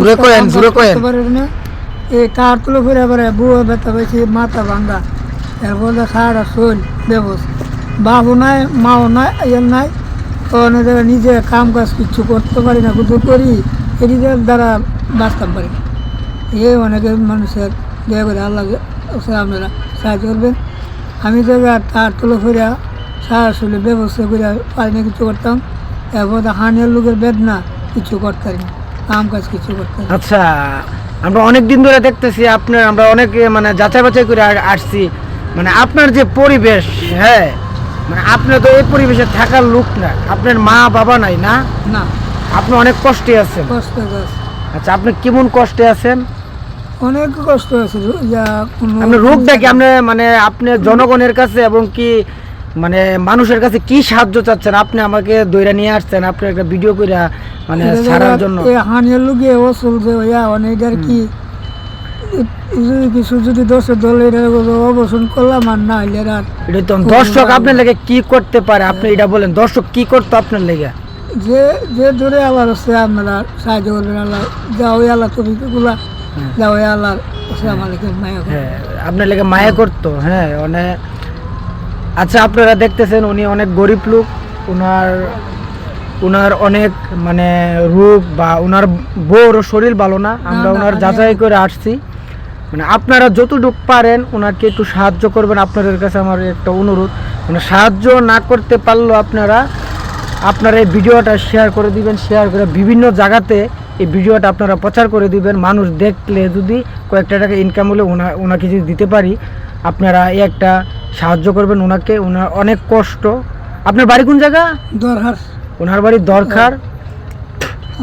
জোরে কয়েন জোরে কয়েন। করতে এই কার তুলে ফিরে পারে বুয়া ব্যথা পেয়েছি মাথা ভাঙ্গা। এরপরে সারা শোল বেবস। বাবু নাই মাও নাই নাই। তো নিজে কাম কাজ কিচ্ছু করতে পারি না কিন্তু করি। এদিকে দ্বারা বাঁচতে পারি এই অনেকে মানুষের দয়া করে আল্লাহ আপনারা সাহায্য করবেন। আমি তো তার তুলে ফিরে সারা শোলে ব্যবস্থা করে পারি না কিছু করতাম। এরপর হানিয়ার লোকের বেদনা কিছু করতে পারি না। কাম কাজ কিছু করতে আচ্ছা আমরা অনেক দিন ধরে দেখতেছি আপনার আমরা অনেক মানে যাচাই বাছাই করে আসছি। মানে আপনার যে পরিবেশ হ্যাঁ মানে আপনি তো এই পরিবেশে থাকার লোক না। আপনার মা বাবা নাই না? না। আপনি অনেক কষ্টে আছেন। কষ্ট আচ্ছা আপনি কেমন কষ্টে আছেন? অনেক কষ্ট আছে আপনার রোগ দেখে আপনি মানে আপনি জনগণের কাছে এবং কি মানে মানুষের কাছে কি সাহায্য চাচ্ছেন? আপনি আমাকে দইরা নিয়ে আসছেন আপনি একটা ভিডিও করে মানে ছাড়ার জন্য। ও চলছে অনেকটার কি কিছু যদি দল করলাম আর না হইলে আর দর্শক আপনার লেগে কি করতে পারে? আপনি এটা বলেন দর্শক কি করতো আপনার লেগে? যে যে ধরে আল্লাহ সাহায্য করবেন আল্লাহ যা ওই আল্লাহ তরিকাগুলা যা ওই আল্লাহ হচ্ছে আমাদেরকে মায়া করে। হ্যাঁ আপনার লেগে মায়া করতো হ্যাঁ অনেক আচ্ছা আপনারা দেখতেছেন উনি অনেক গরিব লোক উনার উনার অনেক মানে রূপ বা উনার বউর শরীর ভালো না আমরা ওনার মানে- যাচাই করে আসছি। মানে আপনারা যতটুকু পারেন ওনাকে একটু সাহায্য করবেন আপনাদের কাছে আমার একটা অনুরোধ। মানে সাহায্য না করতে পারলেও আপনারা আপনারা এই ভিডিওটা শেয়ার করে দিবেন শেয়ার করে বিভিন্ন জায়গাতে এই ভিডিওটা আপনারা প্রচার করে দিবেন। মানুষ দেখলে যদি কয়েকটা টাকা ইনকাম হলে ওনা ওনাকে যদি দিতে পারি আপনারা এই একটা সাহায্য করবেন ওনাকে ওনার অনেক কষ্ট। আপনার বাড়ি কোন জায়গা? দরকার ওনার বাড়ি দরকার।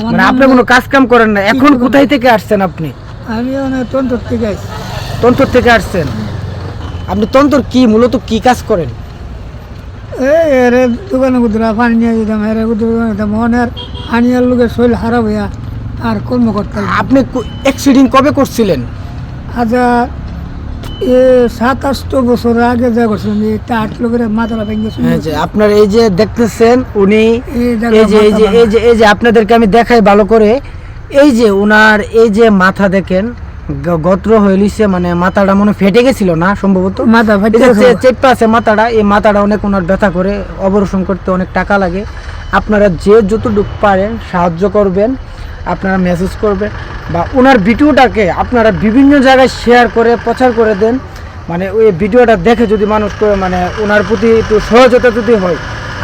মানে আপনি কোনো কাজ কাম করেন না। এখন কোথায় থেকে আসছেন আপনি? আমি অনেক তন্ত্র থেকে আছি তন্তর থেকে আসছেন? আপনি তন্তর কি মূলত কি কাজ করেন? এর দোকানে কুদরা পানি নিয়ে যেতাম এর যেতাম। অনেক হানিয়ার লোকের শরীর খারাপ হইয়া আর কর্ম করতে আপনি অ্যাক্সিডেন্ট কবে করছিলেন? আচ্ছা এ সাত আটশো বছর আগে যা করছিলাম যে একটা আট লোকের মাথাটা ভেঙে হ্যাঁ যে আপনার এই যে দেখতেছেন উনি এই যে এই যে এই যে এই যে আপনাদেরকে আমি দেখাই ভালো করে। এই যে উনার এই যে মাথা দেখেন গত্র হয়ে লিছে মানে মাথাটা মনে ফেটে গেছিল না সম্ভবত? মাথা ফাটে চেপটা আছে মাথাটা এই মাথাটা অনেক ওনার ব্যথা করে অপারেশন করতে অনেক টাকা লাগে। আপনারা যে যতটুকু পারেন সাহায্য করবেন আপনারা মেসেজ করবেন। বা ওনার ভিডিওটাকে আপনারা বিভিন্ন জায়গায় শেয়ার করে প্রচার করে দেন। মানে ওই ভিডিওটা দেখে যদি মানুষ করে মানে ওনার প্রতি একটু সহজতা যদি হয়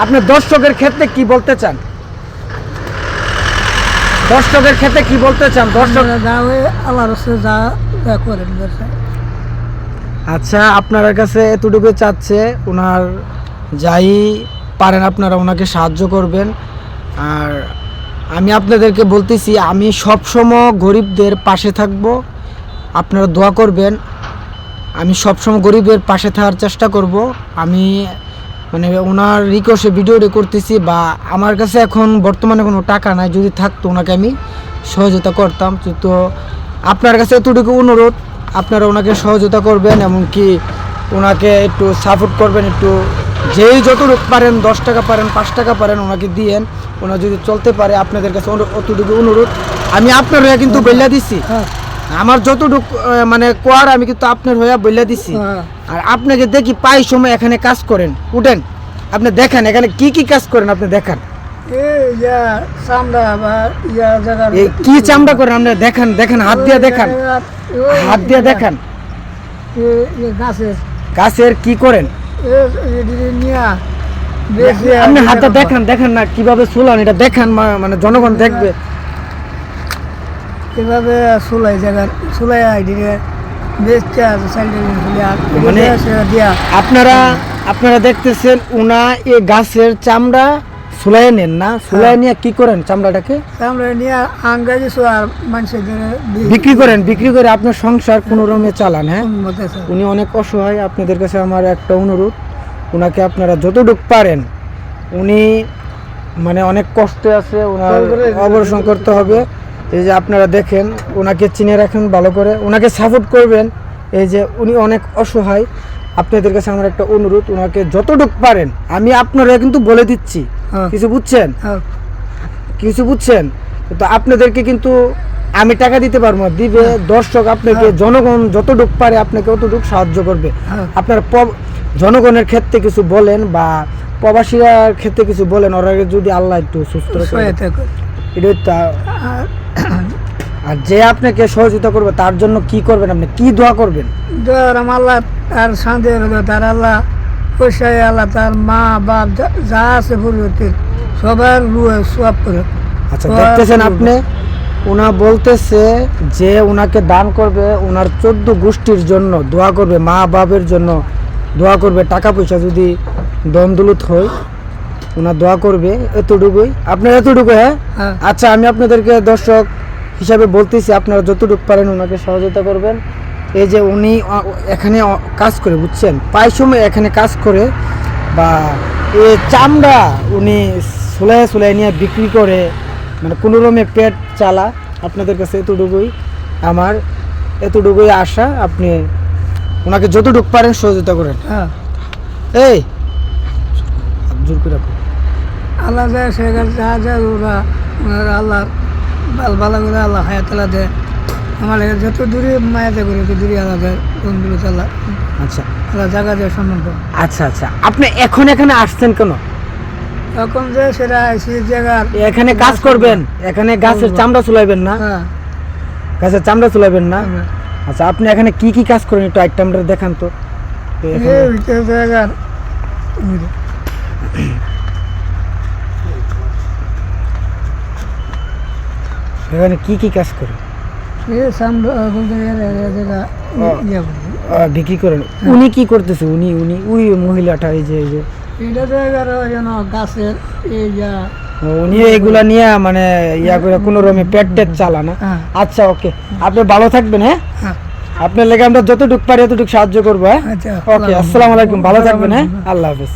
আপনি দর্শকের ক্ষেত্রে কি বলতে চান? দর্শকের ক্ষেত্রে কি বলতে চান? দর্শক আপনারা যা করেন আচ্ছা আপনার কাছে এতটুকু চাচ্ছে ওনার যাই পারেন আপনারা ওনাকে সাহায্য করবেন। আর আমি আপনাদেরকে বলতেছি, আমি সবসময় গরিবদের পাশে থাকব। আপনারা দোয়া করবেন, আমি সবসময় গরিবের পাশে থাকার চেষ্টা করব। আমি মানে ওনার রিকোয়েস্টে ভিডিওটি করতেছি বা আমার কাছে এখন বর্তমানে কোনো টাকা নাই, যদি থাকতো ওনাকে আমি সহযোগিতা করতাম। তো আপনার কাছে এতটুকু অনুরোধ, আপনারা ওনাকে সহযোগিতা করবেন, এমনকি ওনাকে একটু সাপোর্ট করবেন, একটু যেই যতটুকু পারেন দশ টাকা পারেন পাঁচ টাকা পারেন ওনাকে দিয়েন। ওনা যদি চলতে পারে আপনাদের কাছে অতটুকু অনুরোধ। আমি আপনার হয়ে। কিন্তু বইলা দিছি। হ্যাঁ। আমার যতটুকু মানে কোয়ার আমি কিন্তু আপনার হয়ে বইলা দিছি। হ্যাঁ। আর আপনাকে দেখি পাই সময় এখানে কাজ করেন। উঠেন। আপনি দেখেন এখানে কি কি কাজ করেন আপনি দেখান। কি চামড়া করেন আপনি দেখান দেখেন হাত দিয়ে দেখান। হাত দিয়ে দেখান। গাছের কি করেন? আপনি হাতটা দেখান দেখান না কীভাবে চুলান এটা দেখান মানে জনগণ দেখবে। এভাবে আছে স্যান্ডেল মানে- দিয়া। আপনারা আপনারা দেখতেছেন উনা এ গাছের চামড়া সুলাই নেন না? সুলাই নিয়ে কি করেন চামড়াটাকে? আমরা নিয়ে আঙ্গা দিছো মানুষের বিক্রি করেন বিক্রি করে আপনার সংসার কোনো রকমে চালান হ্যাঁ? উনি অনেক অসহায় আপনাদের কাছে আমার একটা অনুরোধ। ওনাকে আপনারা যতটুকু পারেন উনি মানে অনেক কষ্টে আছে ওনার অপারেশন করতে হবে। এই যে আপনারা দেখেন ওনাকে চিনে রাখেন ভালো করে। ওনাকে সাপোর্ট করবেন। এই যে উনি অনেক অসহায়। আপনাদের কাছে আমার একটা অনুরোধ ওনাকে যতটুকু পারেন আমি আপনারা কিন্তু বলে দিচ্ছি। হ্যাঁ। কিছু বুঝছেন? কিছু বুঝছেন? তো আপনাদেরকে কিন্তু আমি টাকা দিতে পারব না। দিবে দর্শক আপনাকে জনগণ যতটুক পারে আপনাকে অতটুক সাহায্য করবে। হ্যাঁ। আপনার জনগণের ক্ষেত্রে কিছু বলেন বা প্রবাসীরার ক্ষেত্রে কিছু বলেন ওরা যদি আল্লাহ একটু সুস্থ আর যে আপনাকে সহযোগিতা করবে তার জন্য কি করবেন আপনি? কি দোয়া করবেন? ধরম আল্লাহ আর শান্তি তার আল্লাহ পয়সায় আল্লাহ তার মা বাপ যা- আছে পরিবর্তে সবার রুয়ে সব করে। আচ্ছা দেখতেছেন আপনি ওনা বলতেছে যে ওনাকে দান করবে ওনার চোদ্দ গোষ্ঠীর জন্য দোয়া করবে মা বাবের জন্য দোয়া করবে টাকা পয়সা যদি দমদুলুত হয় ওনার দোয়া করবে এতটুকুই। আপনার এতটুকু হ্যাঁ? হ্যাঁ। আচ্ছা আমি আপনাদেরকে দর্শক হিসাবে বলতেছি আপনারা যতটুকু পারেন ওনাকে সহযোগিতা করবেন। এই যে উনি এখানে কাজ করে বুঝছেন? প্রায় সময় এখানে কাজ করে বা এ চামড়া উনি সুলাই সুলাই নিয়ে বিক্রি করে মানে কোনো রকমে পেট চালা আপনাদের কাছে এতটুকুই আমার এতটুকুই আশা আপনি ওনাকে যতটুকু পারেন সহযোগিতা করেন। হ্যাঁ। এই জোর করে। আল্লাহ সেখানে যা যায় ওরা আল্লাহ ভালো ভালো করে আল্লাহ হায়াতালা দেয়। আমার যত দূরে মায়াতে করে তত দূরে দেয় বন্ধুগুলো আল্লাহ আচ্ছা। জায়গা সম্মান করে আচ্ছা আচ্ছা। আপনি এখন এখানে আসছেন কেন? এখন যে সেটা সেই জায়গার এখানে কাজ করবেন। এখানে গাছের চামড়া চুলাইবেন না? হ্যাঁ। গাছের চামড়া চুলাইবেন না? আচ্ছা আপনি এখানে কি কি কাজ করেন? একটু আইটেমটা দেখান তো। জায়গার এখানে কি কি কাজ করেন? বিক্রি করেন উনি কি করতেছে উনি উনি ওই মহিলাটা এই যে এই যে এটা জায়গার যেন গাছের এই যা উনি এগুলা নিয়ে মানে ইয়া করে কোনো রকমে পেট টেট চালা না হ্যাঁ আচ্ছা ওকে আপনি ভালো থাকবেন হ্যাঁ হ্যাঁ আপনার লেগে আমরা যতটুকু পারি ততটুকু সাহায্য করব হ্যাঁ আচ্ছা ওকে আসসালামু আলাইকুম ভালো থাকবেন হ্যাঁ আল্লাহ হাফেজ।